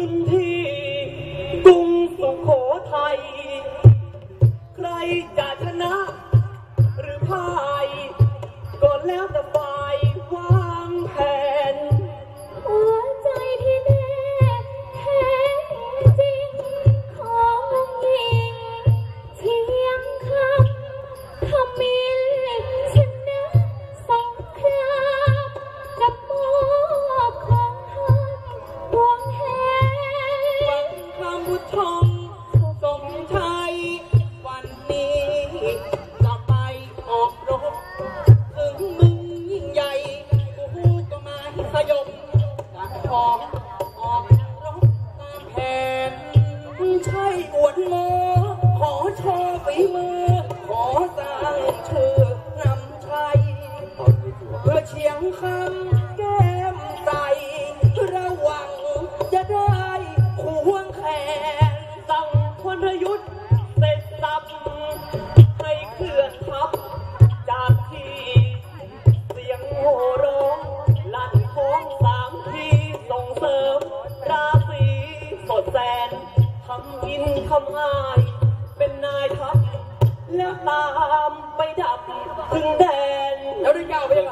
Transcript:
ึ้นที่กรุงสุโขทัย ใครจะชนะ หรือพ่าย ก็แล้วแต่ ใช่อวดโมขอโชว์ฝีมือ ขอสร้างชื่อนำชัย เพื่อเชียงคำแก้มใสระวังจะได้ควงแขนสั่งพลยุทธ์เสร็จสับ ทำอายเป็นนายทัพแล้วตามไปดับถึงแดนแล้วได้ก้าวไปยัง